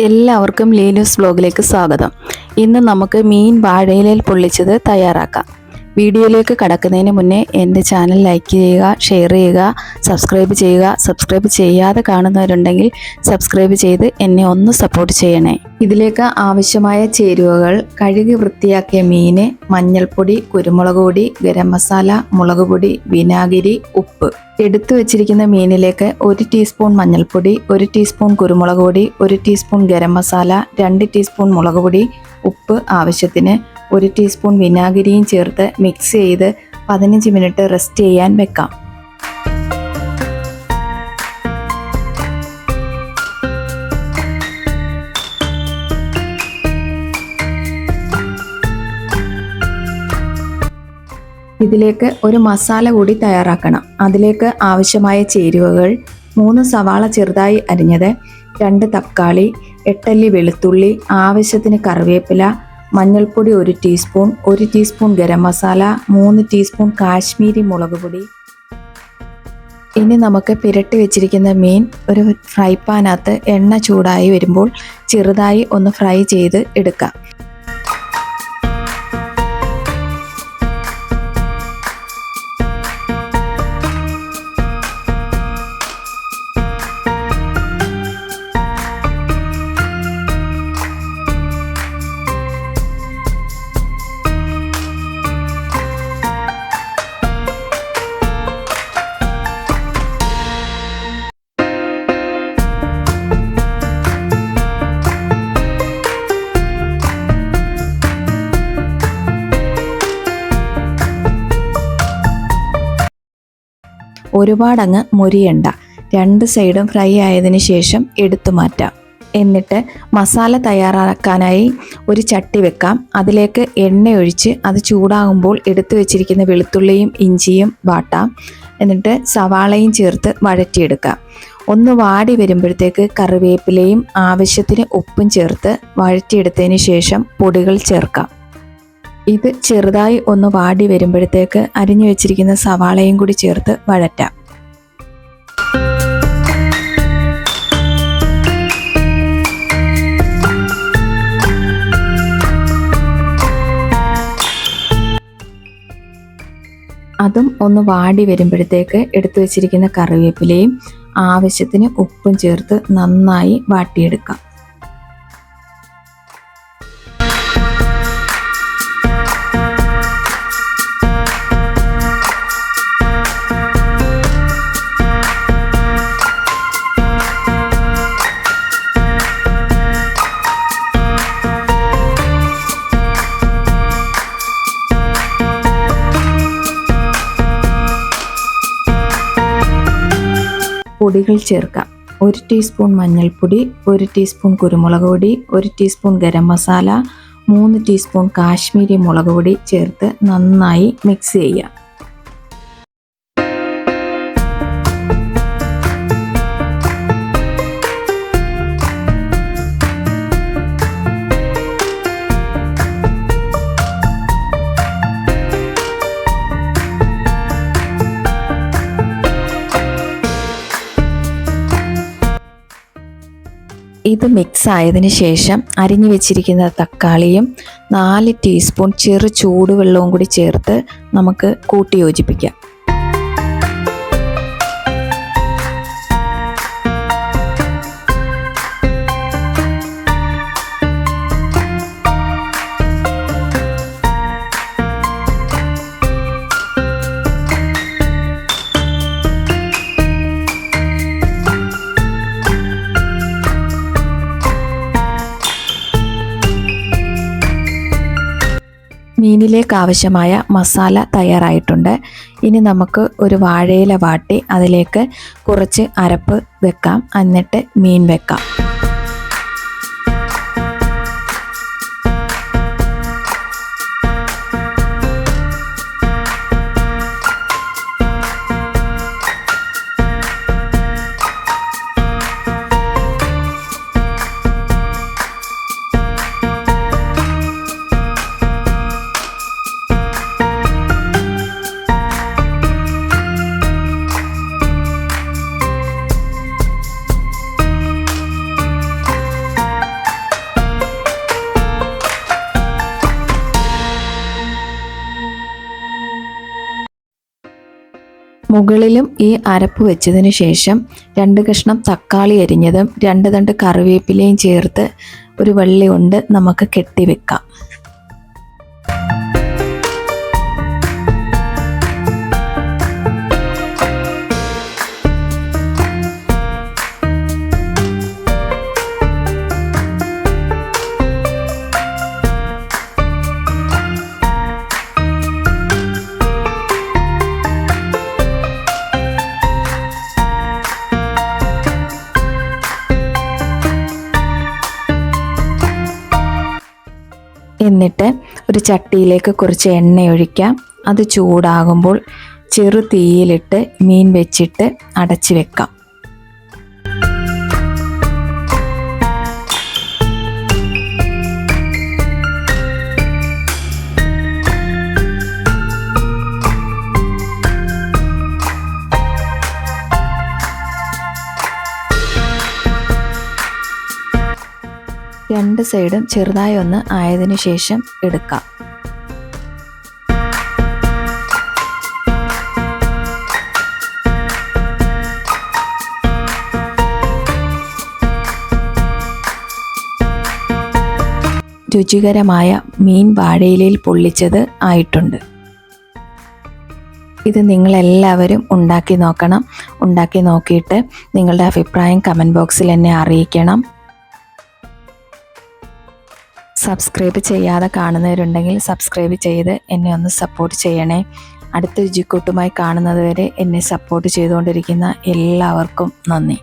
എല്ലാവർക്കും ലീലൂസ് ബ്ലോഗിലേക്ക് സ്വാഗതം. ഇന്ന് നമുക്ക് മീൻ വാഴയിലയിൽ പൊള്ളിച്ചത് തയ്യാറാക്കാം. വീഡിയോയിലേക്ക് കടക്കുന്നതിന് മുന്നേ എന്റെ ചാനൽ ലൈക്ക് ചെയ്യുക ഷെയർ ചെയ്യുക സബ്സ്ക്രൈബ് ചെയ്യുക സബ്സ്ക്രൈബ് ചെയ്യാതെ കാണുന്നവരുണ്ടെങ്കിൽ സബ്സ്ക്രൈബ് ചെയ്ത് എന്നെ ഒന്ന് സപ്പോർട്ട് ചെയ്യണേ. ഇതിലേക്ക് ആവശ്യമായ ചേരുവകൾ കഴുകി വൃത്തിയാക്കിയ മീന് മഞ്ഞൾപ്പൊടി കുരുമുളക് പൊടി ഗരം മസാല മുളക് പൊടി വിനാഗിരി ഉപ്പ്. എടുത്തു വെച്ചിരിക്കുന്ന മീനിലേക്ക് ഒരു ടീസ്പൂൺ മഞ്ഞൾപ്പൊടി ഒരു ടീസ്പൂൺ കുരുമുളക് പൊടി ഒരു ടീസ്പൂൺ ഗരം മസാല രണ്ട് ടീസ്പൂൺ മുളക് പൊടി ഉപ്പ് ആവശ്യത്തിന് ഒരു ടീസ്പൂൺ വിനാഗിരിയും ചേർത്ത് മിക്സ് ചെയ്ത് പതിനഞ്ച് മിനിറ്റ് റെസ്റ്റ് ചെയ്യാൻ വെക്കാം. ഇതിലേക്ക് ഒരു മസാല കൂടി തയ്യാറാക്കണം. അതിലേക്ക് ആവശ്യമായ ചേരുവകൾ മൂന്ന് സവാള ചെറുതായി അരിഞ്ഞത് രണ്ട് തക്കാളി എട്ടല്ലി വെളുത്തുള്ളി ആവശ്യത്തിന് കറിവേപ്പില മഞ്ഞൾപ്പൊടി ഒരു ടീസ്പൂൺ ഒരു ടീസ്പൂൺ ഗരം മസാല മൂന്ന് ടീസ്പൂൺ കാശ്മീരി മുളക് പൊടി. ഇനി നമുക്ക് പിരട്ടി വെച്ചിരിക്കുന്ന മീൻ ഒരു ഫ്രൈ പാനകത്ത് എണ്ണ ചൂടായി വരുമ്പോൾ ചെറുതായി ഒന്ന് ഫ്രൈ ചെയ്ത് എടുക്കാം. ഒരുപാടങ്ങ് മുരിയണ്ട. രണ്ട് സൈഡും ഫ്രൈ ആയതിനു ശേഷം എടുത്തു മാറ്റാം. എന്നിട്ട് മസാല തയ്യാറാക്കാനായി ഒരു ചട്ടി വെക്കാം. അതിലേക്ക് എണ്ണ ഒഴിച്ച് അത് ചൂടാകുമ്പോൾ എടുത്തു വെച്ചിരിക്കുന്ന വെളുത്തുള്ളിയും ഇഞ്ചിയും വാട്ടാം. എന്നിട്ട് സവാളയും ചേർത്ത് വഴറ്റിയെടുക്കാം. ഒന്ന് വാടി വരുമ്പോഴത്തേക്ക് കറിവേപ്പിലയും ആവശ്യത്തിന് ഉപ്പും ചേർത്ത് വഴറ്റിയെടുത്തതിന് ശേഷം പൊടികൾ ചേർക്കാം. ഇത് ചെറുതായി ഒന്ന് വാടി വരുമ്പോഴത്തേക്ക് അരിഞ്ഞു വെച്ചിരിക്കുന്ന സവാളയും കൂടി ചേർത്ത് വഴറ്റാം. അതും ഒന്ന് വാടി വരുമ്പോഴത്തേക്ക് എടുത്തു വെച്ചിരിക്കുന്ന കറിവേപ്പിലയും ആവശ്യത്തിന് ഉപ്പും ചേർത്ത് നന്നായി വാട്ടിയെടുക്കാം. പൊടികൾ ചേർക്കാം. ഒരു ടീസ്പൂൺ മഞ്ഞൾപ്പൊടി ഒരു ടീസ്പൂൺ കുരുമുളക് പൊടി ഒരു ടീസ്പൂൺ ഗരം മസാല മൂന്ന് ടീസ്പൂൺ കാശ്മീരി മുളക് പൊടി ചേർത്ത് നന്നായി മിക്സ് ചെയ്യാം. ഇത് മിക്സ് ആയതിന് ശേഷം അരിഞ്ഞു വെച്ചിരിക്കുന്ന തക്കാളിയും നാല് ടീസ്പൂൺ ചെറു ചൂടുവെള്ളവും കൂടി ചേർത്ത് നമുക്ക് കൂട്ടി യോജിപ്പിക്കാം. മീനിലേക്ക് ആവശ്യമായ മസാല തയ്യാറായിട്ടുണ്ട്. ഇനി നമുക്ക് ഒരു വാഴയില വാട്ടി അതിലേക്ക് കുറച്ച് അരപ്പ് വെക്കാം. എന്നിട്ട് മീൻ വെക്കാം. മുകളിലും ഈ അരപ്പ് വെച്ചതിന് ശേഷം രണ്ട് കഷ്ണം തക്കാളി അരിഞ്ഞതും രണ്ട് തണ്ട് കറിവേപ്പിലയും ചേർത്ത് ഒരു വള്ളി കൊണ്ട് നമുക്ക് കെട്ടിവെക്കാം എന്നിട്ട് ഒരു ചട്ടിയിലേക്ക് കുറച്ച് എണ്ണ ഒഴിക്കാം അത് ചൂടാകുമ്പോൾ ചെറു തീയിലിട്ട് മീൻ വെച്ചിട്ട് അടച്ചു വെക്കാം. രണ്ട് സൈഡും ചെറുതായി ഒന്ന് ആയതിനു ശേഷം എടുക്കാം. രുചികരമായ മീൻ വാഴയിലയിൽ പൊള്ളിച്ചത് ആയിട്ടുണ്ട്. ഇത് നിങ്ങളെല്ലാവരും ഉണ്ടാക്കി നോക്കണം. ഉണ്ടാക്കി നോക്കിയിട്ട് നിങ്ങളുടെ അഭിപ്രായം കമന്റ് ബോക്സിൽ എന്നെ അറിയിക്കണം. സബ്സ്ക്രൈബ് ചെയ്യാതെ കാണുന്നവരുണ്ടെങ്കിൽ സബ്സ്ക്രൈബ് ചെയ്ത് എന്നെ ഒന്ന് സപ്പോർട്ട് ചെയ്യണേ. അടുത്ത രുചിക്കൂട്ടുമായി കാണുന്നതുവരെ എന്നെ സപ്പോർട്ട് ചെയ്തുകൊണ്ടിരിക്കുന്ന എല്ലാവർക്കും നന്ദി.